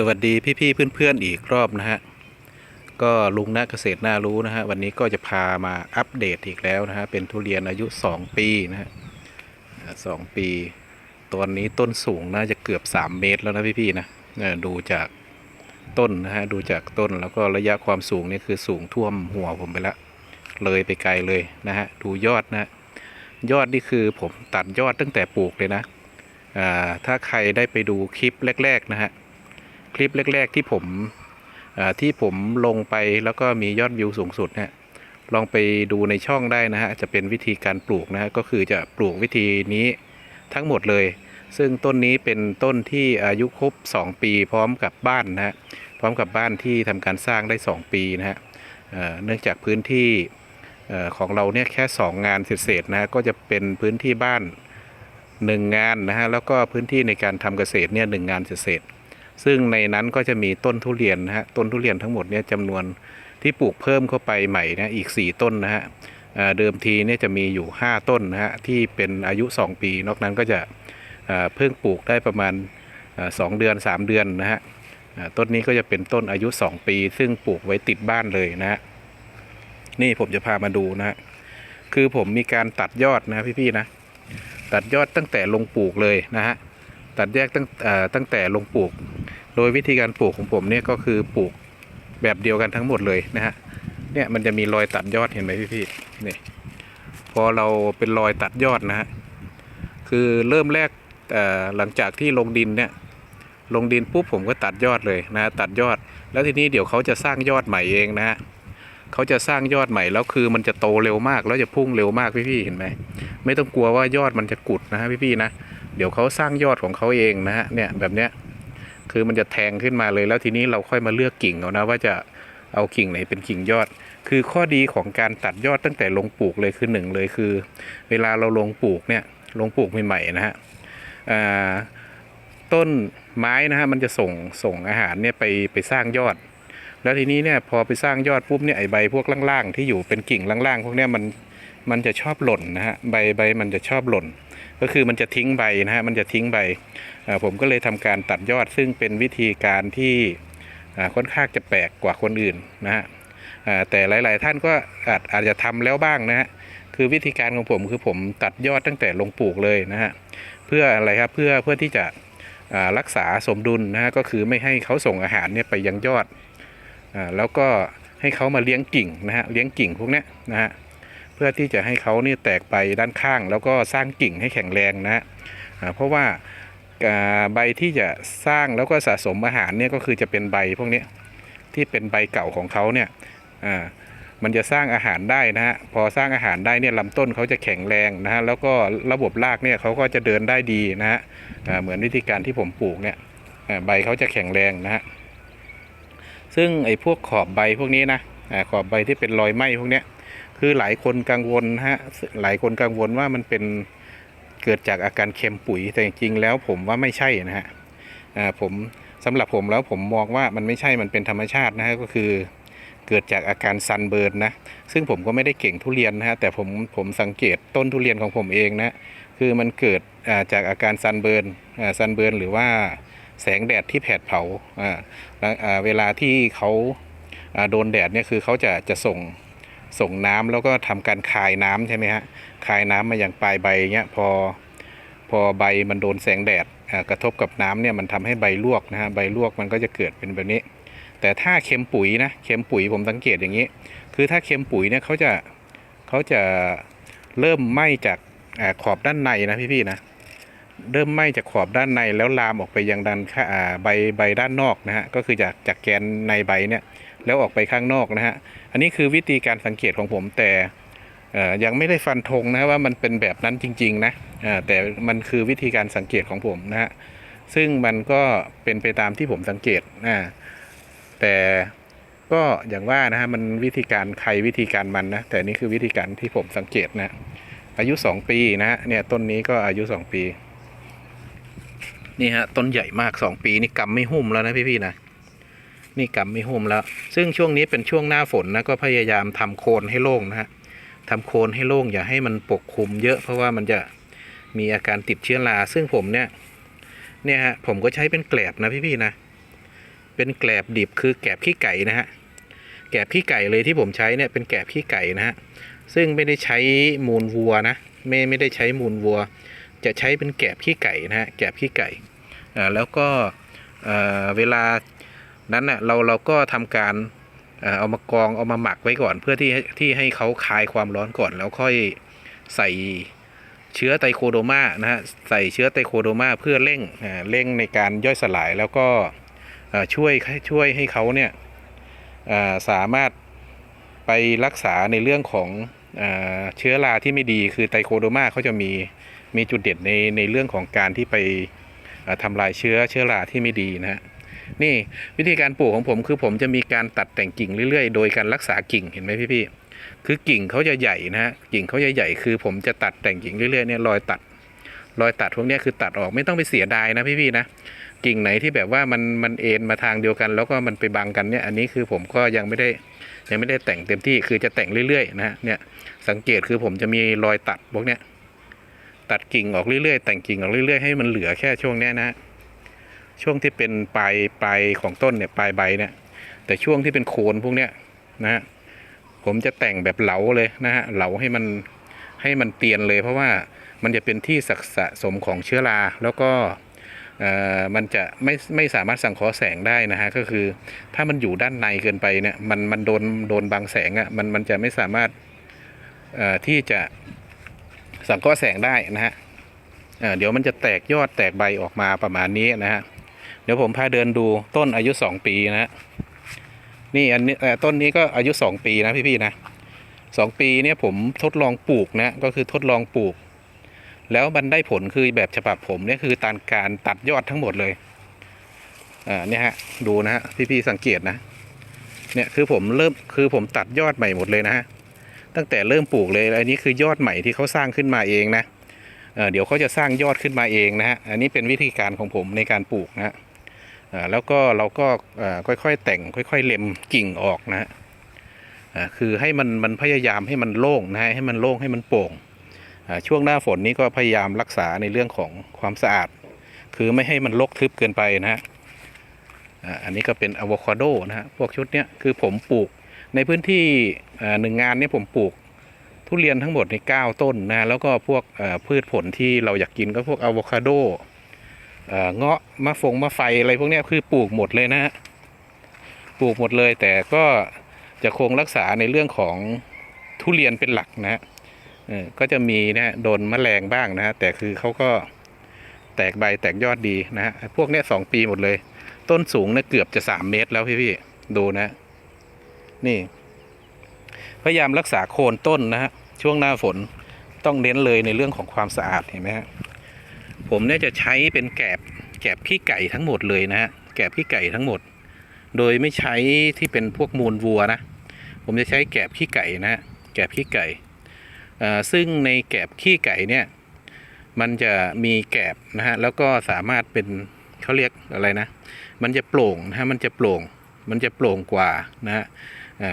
สวัสดีพี่ๆเพื่อนๆอีกรอบนะฮะ ก็ลุงนักเกษตรน่ารู้นะฮะ วันนี้ก็จะพามาอัปเดตอีกแล้วนะฮะ เป็นทุเรียนอายุ 2 ปีนะฮะสองปีตอนนี้ต้นสูงน่าจะเกือบ 3 เมตรแล้วนะพี่ๆนะเออดูจากต้นนะฮะ ดูจากต้นแล้วก็ระยะความสูงนี่คือสูงท่วมหัวผมไปล้วเลยไปไกลเลยนะฮะ ดูยอดนะฮะยอดนี่คือผมตัดยอดตั้งแต่ปลูกเลยนะ อ่า ถ้าใครได้ไปดูคลิปแรก ๆ นะฮะ คลิปแรก ๆ ที่ผมที่ผมลงไปแล้วก็มียอดวิวสูงสุดนะลองไปดูในช่องได้นะฮะจะเป็นวิธีการปลูกนะฮะก็คือจะปลูกวิธีนี้ทั้งหมดเลย ซึ่งต้นนี้เป็นต้นที่อายุครบ 2 ปีพร้อมกับบ้านนะฮะพร้อมกับบ้านที่ทำการสร้างได้ 2 ปีนะฮะเเนื่องจากพื้นที่ของเราเนี่ยแค่ 2 งานเศษๆนะฮะก็จะเป็นพื้นที่บ้าน 1 งานนะฮะแล้วก็พื้นที่ในการทำเกษตรเนี่ยหนึ่งงานเศษๆ ซึ่งในนั้นก็จะมีต้นทุเรียนนะฮะต้นทุเรียนทั้งหมดเนี่ยจำนวนที่ปลูกเพิ่มเข้าไปใหม่นะอีก 4 ต้นนะฮะเดิมทีเนี่ยจะมีอยู่ 5 ต้นนะฮะที่เป็นอายุ 2 ปี นอกนั้นก็จะเพิ่งปลูกได้ประมาณอ่าสองเดือน 3 เดือนนะฮะต้นนี้ก็จะเป็นต้นอายุ 2 ปี ซึ่งปลูกไว้ติดบ้านเลยนะฮะนี่ผมจะพามาดูนะฮะคือผมมีการตัดยอดนะพี่ๆนะตัดยอดตั้งแต่ลงปลูกเลยนะฮะตัดแยกตั้งตั้งแต่ลงปลูก โดยวิธีการปลูกของผมเนี่ยก็คือปลูกแบบเดียวกันทั้งหมดเลยนะฮะเนี่ยมันจะมีรอยตัดยอดเห็นไหมพี่พี่ๆนี่พอเราเป็นรอยตัดยอดนะฮะคือเริ่มแรกหลังจากที่ลงดินเนี่ยลงดินปุ๊บผมก็ตัดยอดเลยนะตัดยอด แล้วทีนี้เดี๋ยวเขาจะสร้างยอดใหม่เองนะฮะเขาจะสร้างยอดใหม่แล้วคือมันจะโตเร็วมากแล้วจะพุ่งเร็วมากพี่พี่ๆเห็นไหมไม่ต้องกลัวว่ายอดมันจะกุดนะฮะพี่ๆนะเดี๋ยวเขาสร้างยอดของเขาเองนะฮะเนี่ยแบบเนี้ย คือมันจะแทงขึ้นมาเลย แล้วทีนี้เราค่อยมาเลือกกิ่งเอานะว่าจะเอากิ่งไหนเป็นกิ่งยอด คือข้อดีของการตัดยอดตั้งแต่ลงปลูกเลยคือหนึ่งเลยคือ เวลาเราลงปลูกเนี่ยลงปลูกใหม่ๆนะฮะต้นไม้นะฮะมันจะส่งส่งอาหารเนี่ยไปไปสร้างยอด แล้วทีนี้เนี่ยพอไปสร้างยอดปุ๊บเนี่ยไอใบพวกล่างๆที่อยู่เป็นกิ่งล่างๆพวกเนี้ยมันมันจะชอบหล่นนะฮะใบใบมันจะชอบหล่น ก็คือมันจะทิ้งใบนะฮะมันจะทิ้งใบผมก็เลยทำการตัดยอดซึ่งเป็นวิธีการที่ค่อนข้างจะแปลกกว่าคนอื่นนะฮะแต่หลาย ๆ ท่านก็อาจอาจจะทำแล้วบ้างนะฮะคือวิธีการของผมคือผมตัดยอดตั้งแต่ลงปลูกเลยนะฮะเพื่ออะไรครับเพื่อเพื่อที่จะรักษาสมดุลนะฮะก็คือไม่ให้เขาส่งอาหารเนี่ยไปยังยอดอแล้วก็ให้เขามาเลี้ยงกิ่งนะฮะเลี้ยงกิ่งพวกนี้นะฮะ เพื่อที่จะให้เขาเนี่ยแตกไปด้านข้าง แล้วก็สร้างกิ่งให้แข็งแรงนะฮะเพราะว่าใบที่จะสร้างแล้วก็สะสมอาหารเนี่ยก็คือจะเป็นใบพวกนี้ที่เป็นใบเก่าของเขาเนี่ยอ่ามันจะสร้างอาหารได้นะฮะพอสร้างอาหารได้เนี่ยลำต้นเขาจะแข็งแรงนะฮะแล้วก็ระบบรากเนี่ยเขาก็จะเดินได้ดีนะฮะเหมือนวิธีการที่ผมปลูกเนี่ยใบเขาจะแข็งแรงนะฮะซึ่งไอ้พวกขอบใบพวกนี้นะขอบใบที่เป็นรอยไหม้พวกเนี้ย คือหลายคนกังวลฮะหลายคนกังวลว่ามันเป็นเกิดจากอาการเค็มปุ๋ยแต่จริงแล้วผมว่าไม่ใช่นะฮะผมสำหรับผมแล้วผมมองว่ามันไม่ใช่มันเป็นธรรมชาตินะฮะก็คือเกิดจากอาการซันเบิร์นนะ ซึ่งผมก็ไม่ได้เก่งทุเรียนนะฮะ แต่ผมผมสังเกตต้นทุเรียนของผมเองนะ คือมันเกิดจากอาการซันเบิร์นซันเบิร์นหรือว่าแสงแดดที่แผดเผาเวลาที่เขาโดนแดดเนี่ยคือเขาจะจะส่ง ส่งน้ำแล้วก็ทำการคายน้ำใช่ไหมฮะคายน้ำมาอย่างปลายใบเงี้ยพอพอใบมันโดนแสงแดดกระทบกับน้ำเนี่ยมันทำให้ใบลวกนะฮะใบลวกมันก็จะเกิดเป็นแบบนี้ แต่ถ้าเค็มปุ๋ยนะเค็มปุ๋ยผมสังเกตอย่างนี้ คือถ้าเค็มปุ๋ยเนี่ยเขาจะเขาจะเริ่มไหม้จากอขอบด้านในนะพี่ๆนะเริ่มไหม้จากขอบด้านในแล้วลามออกไปยังด้านใบใบด้านนอกนะฮะก็คือจากจากแกนในใบเนี่ยแล้วออกไปข้างนอกนะฮะ อันนี้คือวิธีการสังเกตของผมแต่ยังไม่ได้ฟันธงนะว่ามันเป็นแบบนั้นจริง ๆ นะแต่มันคือวิธีการสังเกตของผมนะฮะซึ่งมันก็เป็นไปตามที่ผมสังเกตอ่าแต่ก็อย่างว่านะฮะมันวิธีการใครวิธีการมันนะแต่นี่คือวิธีการที่ผมสังเกตนะอายุ 2 ปีนะฮะเนี่ยต้นนี้ก็อายุ 2 ปี นี่ฮะต้นใหญ่มาก 2 ปีนี่กำไม่หุ้มแล้วนะพี่ๆนะ นี่กำไม่หุ้มแล้ว ซึ่งช่วงนี้เป็นช่วงหน้าฝนนะก็พยายามทำโคนให้โล่งนะฮะทำโคนให้โล่งอย่าให้มันปกคลุมเยอะเพราะว่ามันจะมีอาการติดเชื้อราซึ่งผมเนี่ยเนี่ยฮะผมก็ใช้เป็นแกลบนะพี่ๆนะ เป็นแกลบดิบคือแกลบขี้ไก่นะฮะแกลบขี้ไก่เลยที่ผมใช้เนี่ยเป็นแกลบขี้ไก่นะฮะซึ่งไม่ได้ใช้มูลวัวนะ ไม่ไม่ได้ใช้มูลวัว จะใช้เป็นแกลบขี้ไก่นะฮะแกลบขี้ไก่อ่าแล้วก็เอ่อเวลา นั้นเน่ะเราเราก็ทำการเอามากองเอามาหมักไว้ก่อน เพื่อที่ที่ให้เขาคลายความร้อนก่อน แล้วค่อยใส่เชื้อไตโคโดมานะฮะใส่เชื้อไตโคโดมาเพื่อเร่งเร่งในการย่อยสลายแล้วก็ช่วยช่วยให้เขาเนี่ยสามารถไปรักษาในเรื่องของเชื้อราที่ไม่ดีคือไตโคโดมาเขาจะมีมีจุดเด่นในในเรื่องของการที่ไปทำลายเชื้อเชื้อราที่ไม่ดีนะฮะ นี่วิธีการปลูกของผมคือผมจะมีการตัดแต่งกิ่งเรื่อยๆ โดยการรักษากิ่งเห็นไหมพี่ๆคือกิ่งเขาจะใหญ่นะฮะกิ่งเขาจะใหญ่คือ ผมจะตัดแต่งกิ่งเรื่อยๆเนี่ยรอยตัด รอยตัดพวกนี้คือตัดออกไม่ต้องไปเสียดายนะพี่ๆนะกิ่งไหนที่แบบว่ามันมันเอ็นมาทางเดียวกัน แล้วก็มันไปบังกันเนี่ยอันนี้คือผมก็ยังไม่ได้ยังไม่ได้แต่งเต็มที่คือจะแต่งเรื่อยๆนะฮะเนี่ยสังเกตคือผมจะมีรอยตัดพวกเนี้ยตัดกิ่งออกเรื่อยๆ แต่งกิ่งออกเรื่อยๆให้มันเหลือแค่ช่วงนี้นะฮะ ช่วงที่เป็นปลายปลายของต้นเนี่ยปลายใบเนี่ย แต่ช่วงที่เป็นโคนพวกเนี้ยนะฮะผมจะแต่งแบบเหลาเลยนะฮะเหลาให้มันให้มันเตียนเลยเพราะว่ามันจะเป็นที่สักสะสมของเชื้อราแล้วก็เอ่อมันจะไม่ไม่สามารถสังเคราะห์แสงได้นะฮะก็คือถ้ามันอยู่ด้านในเกินไปเนี่ยมันมันโดนโดนบังแสงอะ่ะมันมันจะไม่สามารถเอ่อที่จะสังเคราะห์แสงได้นะฮะเอ่อเดี๋ยวมันจะแตกยอดแตกใบออกมาประมาณนี้นะฮะ เดี๋ยวผมพาเดินดูต้นอายุ2ปีนะฮะนี่อันนี้ต้นนี้ก็อายุ2ปีนะพี่ๆนะสองปีเนี่ยผมทดลองปลูกนะก็คือทดลองปลูก แล้วมันได้ผลคือแบบฉบับผมเนี่ยคือตารการตัดยอดทั้งหมดเลยอ่าเนี่ยฮะดูนะฮะพี่ๆสังเกตนะ เนี่ยคือผมเริ่มคือผมตัดยอดใหม่หมดเลยนะฮะตั้งแต่เริ่มปลูกเลยอันนี้คือยอดใหม่ที่เขาสร้างขึ้นมาเองนะเเดี๋ยวเขาจะสร้างยอดขึ้นมาเองนะฮะอันนี้เป็นวิธีการของผมในการปลูกนะฮะ แล้วก็เราก็ค่อยๆแต่งค่อย ๆ เล็มกิ่งออกนะฮะคือให้มันมันพยายามให้มันโล่งนะฮะให้มันโล่งให้มันโปร่งช่วงหน้าฝนนี้ก็พยายามรักษาในเรื่องของความสะอาด คือไม่ให้มันรกทึบเกินไปนะฮะอันนี้ก็เป็นอะโวคาโดนะฮะพวกชุดเนี้ยคือผมปลูกในพื้นที่หนึ่งงานนี้ผมปลูกทุเรียนทั้งหมดใน9ต้นนะแล้วก็พวกพืชผลที่เราอยากกินก็พวกอะโวคาโด เงาะมะฟงมะไฟอะไรพวกนี้คือปลูกหมดเลยนะฮะปลูกหมดเลย แต่ก็จะคงรักษาในเรื่องของทุเรียนเป็นหลักนะฮะก็จะมีนะฮะโดนแมลงบ้างนะฮะแต่คือเขาก็แตกใบแตกยอดดีนะฮะพวกเนี้ยสองปีหมดเลย ต้นสูงเนี่ยเกือบจะสามเมตรแล้วพี่พี่ดูนะ นี่ พยายามรักษาโคนต้นนะฮะช่วงหน้าฝนต้องเน้นเลยในเรื่องของความสะอาดเห็นไหมฮะ ผมเนี่ยจะใช้เป็นแกบแกบขี้ไก่ทั้งหมดเลยนะฮะแกบขี้ไก่ทั้งหมด โดยไม่ใช้ที่เป็นพวกมูลวัวนะ ผมจะใช้แกบขี้ไก่นะฮะแกบขี้ไก่ซึ่งในแกบขี้ไก่เนี่ยมันจะมีแกบนะฮะแล้วก็สามารถเป็นเขาเรียกอะไรนะ มันจะโปร่งนะฮะมันจะโปร่ง มันจะโปร่งกว่านะฮะ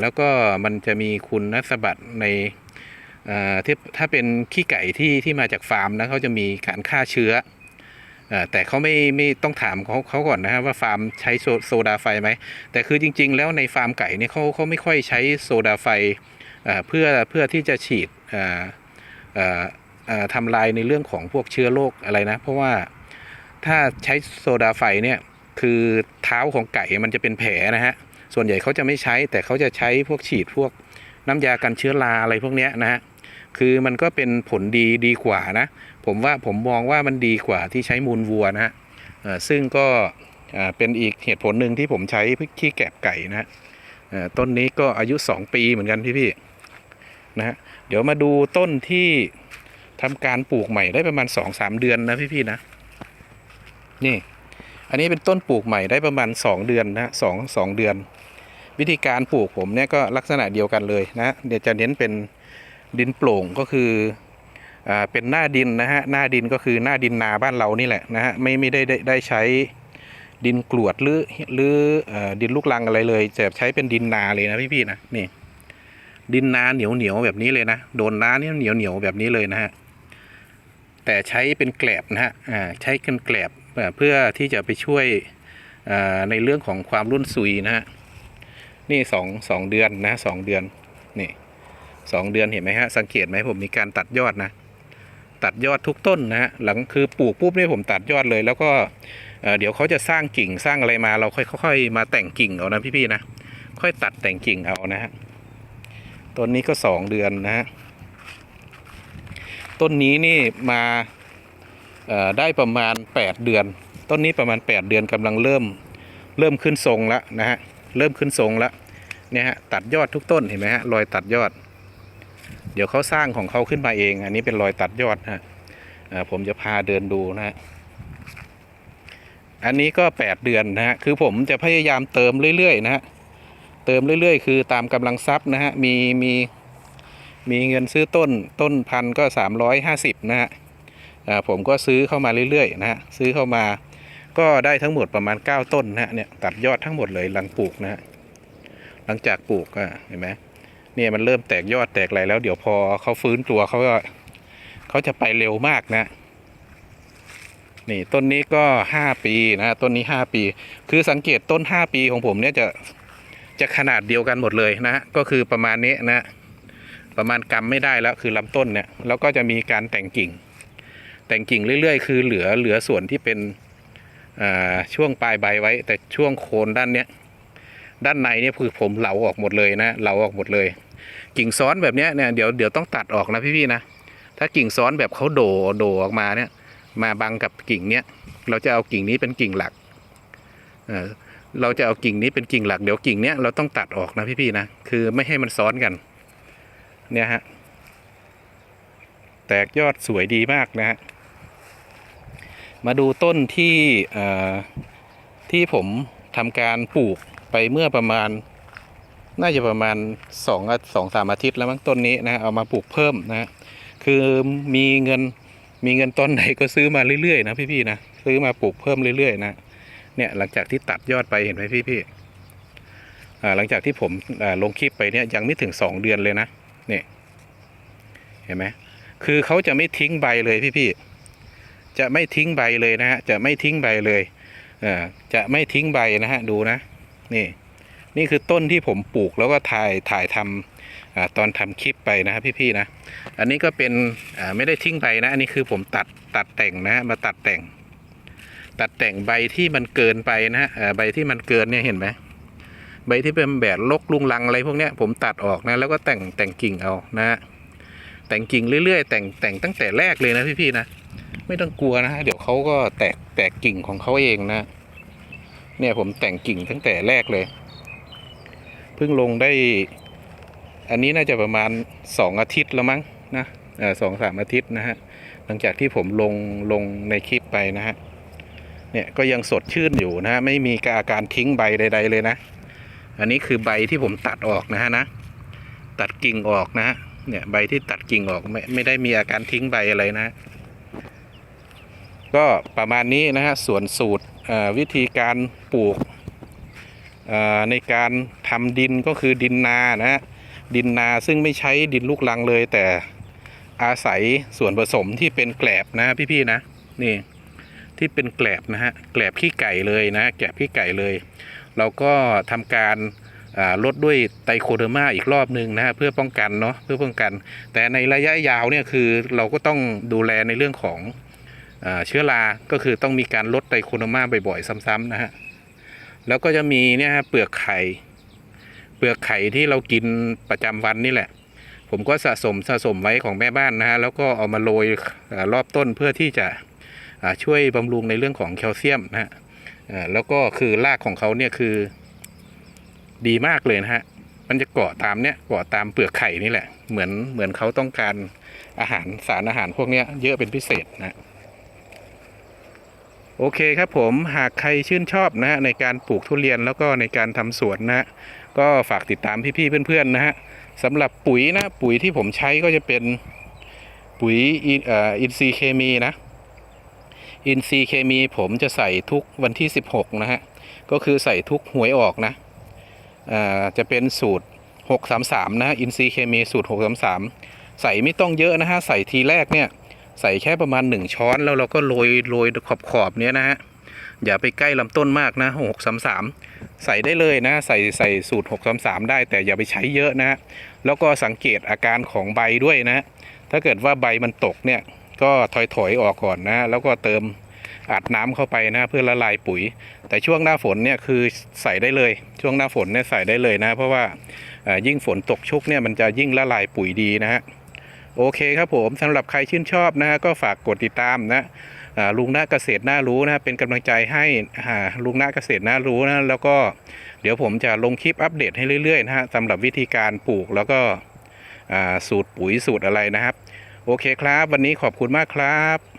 แล้วก็มันจะมีคุณสมบัติใน ที่ถ้าเป็นขี้ไก่ที่ที่มาจากฟาร์มนะเขาจะมีการฆ่าเชื้อแต่เขาไม่ไม่ต้องถามเขาเขาก่อนนะฮะว่าฟาร์มใช้โซดาไฟไหมแต่คือจริง ๆ แล้วในฟาร์มไก่เนี่ยเขาเขาไม่ค่อยใช้โซดาไฟเพื่อเพื่อที่จะฉีดทำลายในเรื่องของพวกเชื้อโรคอะไรนะ เพราะว่าถ้าใช้โซดาไฟเนี่ยคือเท้าของไก่มันจะเป็นแผลนะฮะส่วนใหญ่เขาจะไม่ใช้แต่เขาจะใช้พวกฉีดพวกน้ำยากันเชื้อราอะไรพวกนี้นะฮะ คือมันก็เป็นผลดีดีกว่านะ ผมว่าผมมองว่ามันดีกว่าที่ใช้มูลวัวนะฮะซึ่งก็เป็นอีกเหตุผลหนึ่งที่ผมใช้ขี้แกบไก่นะต้นนี้ก็อายุ 2 ปีเหมือนกันพี่ๆนะฮะเดี๋ยวมาดูต้นที่ทำการปลูกใหม่ได้ประมาณสองสามเดือนนะพี่ๆนะนี่อันนี้เป็นต้นปลูกใหม่ได้ประมาณสองเดือนนะสองสองเดือน วิธีการปลูกผมเนี่ยก็ลักษณะเดียวกันเลยนะเดี๋ยวจะเน้นเป็น ดินโปร่งก็คือเป็นหน้าดินนะฮะหน้าดินก็คือหน้าดินนาบ้านเรานี่แหละนะฮะไม่ไม่ได้ได้ได้ใช้ดินกรวดหรือหรือดินลูกรังอะไรเลยจะใช้เป็นดินนาเลยนะพี่ๆนะนี่ ดินนาเหนียวเหนียวแบบนี้เลยนะโดนน้าเนี่ยเหนียวเหนียวแบบนี้เลยนะฮะแต่ใช้เป็นแกลบนะฮะใช้เป็นแกลบเพื่อที่จะไปช่วยในเรื่องของความรุ่นซุยนะฮะนี่สองสองเดือนนะสองเดือนนี่ สองเดือนเห็นไหมฮะ สังเกตไหมผมมีการตัดยอดนะ ตัดยอดทุกต้นนะฮะ หลังคือปลูกปุ๊บเนี่ยผมตัดยอดเลย แล้วก็เเดี๋ยวเขาจะสร้างกิ่งสร้างอะไรมาเราค่อยค่อยๆมาแต่งกิ่งเอานะพี่ๆนะ ค่อยตัดแต่งกิ่งเอานะฮะ ต้นนี้ก็สองเดือนนะฮะ ต้นนี้นี่มาได้ประมาณ 8 เดือน ต้นนี้ประมาณ 8 เดือนกำลังเริ่มเริ่มขึ้นทรงแล้วนะฮะ เริ่มขึ้นทรงแล้วเนี่ยฮะตัดยอดทุกต้นเห็นไหมฮะรอยตัดยอด เดี๋ยวเขาสร้างของเขาขึ้นมาเอง อันนี้เป็นรอยตัดยอดนะฮะผมจะพาเดินดูนะฮะอันนี้ก็8เดือนนะฮะคือผมจะพยายามเติมเรื่อยๆนะฮะเติมเรื่อยๆ คือตามกำลังทรัพย์นะฮะมีมีมีเงินซื้อต้นต้นพันก็350นะฮะผมก็ซื้อเข้ามาเรื่อยๆนะฮะซื้อเข้ามาก็ได้ทั้งหมดประมาณ 9 ต้นนะฮะเนี่ยตัดยอดทั้งหมดเลยหลังปลูกนะฮะหลังจากปลูกอะเห็นไหม เนี่ยมันเริ่มแตกยอดแตกอะไรแล้ว เดี๋ยวพอเขาฟื้นตัวเขาก็เขาจะไปเร็วมากนะ นี่ต้นนี้ก็ห้าปีนะต้นนี้ห้าปี คือสังเกตต้นห้าปีของผมเนี่ยจะจะขนาดเดียวกันหมดเลยนะ ก็คือประมาณนี้นะ ประมาณกำไม่ได้แล้วคือลำต้นเนี่ยแล้วก็จะมีการแต่งกิ่ง แต่งกิ่งเรื่อยๆ คือเหลือเหลือส่วนที่เป็นอ่าช่วงปลายใบไว้ แต่ช่วงโคนด้านเนี้ยด้านในเนี่ยคือผมเหลาออกหมดเลยนะเหลาออกหมดเลย กิ่งซ้อนแบบเนี้ยเนี่ยเดี๋ยวเดี๋ยวต้องตัดออกนะพี่ๆนะ ถ้ากิ่งซ้อนแบบเขาโดโดออกมาเนี่ย มาบังกับกิ่งเนี้ยเราจะเอากิ่งนี้เป็นกิ่งหลักเออเราจะเอากิ่งนี้เป็นกิ่งหลักเดี๋ยวกิ่งเนี้ยเราต้องตัดออกนะพี่ๆนะคือไม่ให้มันซ้อนกัน เนี่ยฮะแตกยอดสวยดีมากนะฮะมาดูต้นที่ที่ผมทำการปลูกไปเมื่อประมาณ น่าจะประมาณสองอาสองสามอาทิตย์แล้วมั้งต้นนี้นะเอามาปลูกเพิ่มนะคือมีเงินมีเงินต้นไหนก็ซื้อมาเรื่อยๆนะพี่ๆนะซื้อมาปลูกเพิ่มเรื่อยๆนะเนี่ยหลังจากที่ตัดยอดไปเห็นไหมพี่ๆอ่าหลังจากที่ผมอ่าลงคลิปไปเนี่ยยังไม่ถึงสองเดือนเลยนะเนี่ยเห็นไหมคือเขาจะไม่ทิ้งใบเลยพี่ๆจะไม่ทิ้งใบเลยนะฮะจะไม่ทิ้งใบเลยอ่าจะไม่ทิ้งใบนะฮะดูนะนี่ นี่คือต้นที่ผมปลูกแล้วก็ถ่ายถ่ายทำอตอนทำคลิปไปนะครับพี่ๆนะ อันนี้ก็เป็นไม่ได้ทิ้งใบนะ อันนี้คือผมตัดตัดแต่งนะมาตัดแต่ง ตัดแต่งใบที่มันเกินไปนะฮะใบที่มันเกินเนี่ยเห็นไหมใบที่เป็นแบบลกลุงลังอะไรพวกเนี้ยผมตัดออกนะแล้วก็แต่งแต่งกิ่งเอานะฮะแต่งกิ่งเรื่อยๆ แต่งแต่งตั้งแต่แรกเลยนะพี่ๆนะไม่ต้องกลัวนะฮะเดี๋ยวเขาก็แตกแตกกิ่งของเขาเองนะ เนี่ยผมแต่งกิ่งตั้งแต่แรกเลย เพิ่งลงได้ อันนี้น่าจะประมาณสองอาทิตย์แล้วมั้งนะสองสามอาทิตย์นะฮะ หลังจากที่ผมลงลงในคลิปไปนะฮะ เนี่ยก็ยังสดชื่นอยู่นะฮะ ไม่มีอาการทิ้งใบใด ๆ เลยนะ อันนี้คือใบที่ผมตัดออกนะฮะนะ ตัดกิ่งออกนะฮะ เนี่ยใบที่ตัดกิ่งออกไม่ไม่ได้มีอาการทิ้งใบอะไรนะ ก็ประมาณนี้นะฮะ ส่วนสูตรวิธีการปลูก ในการทำดินก็คือดินนานะฮะดินนาซึ่งไม่ใช้ดินลูกรังเลย แต่อาศัยส่วนผสมที่เป็นแกลบนะพี่ๆนะนี่ที่เป็นแกลบนะฮะแกลบขี้ไก่เลยนะแกลบขี้ไก่เลย เราก็ทำการลดด้วยไตรโคเดอร์มาอีกรอบหนึ่งนะฮะเพื่อป้องกันเนาะเพื่อป้องกัน แต่ในระยะยาวเนี่ยคือเราก็ต้องดูแลในเรื่องของอเชื้อรา ก็คือต้องมีการลดไตรโคโนมาบ่อยๆ ซ้ำๆนะฮะ แล้วก็จะมีเนี่ยฮะเปลือกไข่ เปลือกไข่ที่เรากินประจำวันนี่แหละ ผมก็สะสมสะสมไว้ของแม่บ้านนะฮะแล้วก็เอามาโรยอรอบต้นเพื่อที่จะช่วยบำรุงในเรื่องของแคลเซียมนะฮะแล้วก็คือรากของเขาเนี่ยคือดีมากเลยนะฮะ มันจะเกาะตามเนี่ยเกาะตามเปลือกไข่นี่แหละ เหมือนเหมือนเขาต้องการอาหารสารอาหารพวกเนี้ยเยอะเป็นพิเศษนะ โอเคครับผมหากใครชื่นชอบนะฮะในการปลูกทุเรียนแล้วก็ในการทำสวนนะฮะก็ฝากติดตามพี่ๆเพื่อนๆนะฮะสำหรับปุ๋ยนะปุ๋ยที่ผมใช้ก็จะเป็นปุ๋ยอินเอ่ออินทรีย์เคมีนะอินทรีย์เคมีผมจะใส่ทุกวันที่ 16 นะฮะ ก็คือใส่ทุกหวยออกนะอ่าจะเป็นสูตร 633 นะฮะอินทรีย์เคมีสูตร 633 ใส่ไม่ต้องเยอะนะฮะ ใส่ทีแรกเนี่ย ใส่แค่ประมาณ 1 ช้อนแล้วเราก็โรยโรยขอบขอบๆเนี้ยนะฮะอย่าไปใกล้ลำต้นมากนะหกสามสามใส่ได้เลยนะ ใส่ใส่สูตรหกสามสามได้ แต่อย่าไปใช้เยอะนะฮะแล้วก็สังเกตอาการของใบด้วยนะ ถ้าเกิดว่าใบมันตกเนี่ยก็ถอยถอยออกก่อนนะ แล้วก็เติมอัดน้ำเข้าไปนะเพื่อละลายปุ๋ย แต่ช่วงหน้าฝนเนี่ยคือใส่ได้เลย ช่วงหน้าฝนเนี่ยใส่ได้เลยนะ เพราะว่ายิ่งฝนตกชุกเนี่ยมันจะยิ่งละลายปุ๋ยดีนะฮะ โอเคครับผมสำหรับใครชื่นชอบนะฮะก็ฝากกดติดตามนะลุงนาเกษตรน่ารู้นะเป็นกำลังใจให้ลุงนาเกษตรน่ารู้นะแล้วก็เดี๋ยวผมจะลงคลิปอัปเดตให้เรื่อยๆนะฮะสำหรับวิธีการปลูกแล้วก็สูตรปุ๋ยสูตรอะไรนะครับ โอเคครับ วันนี้ขอบคุณมากครับ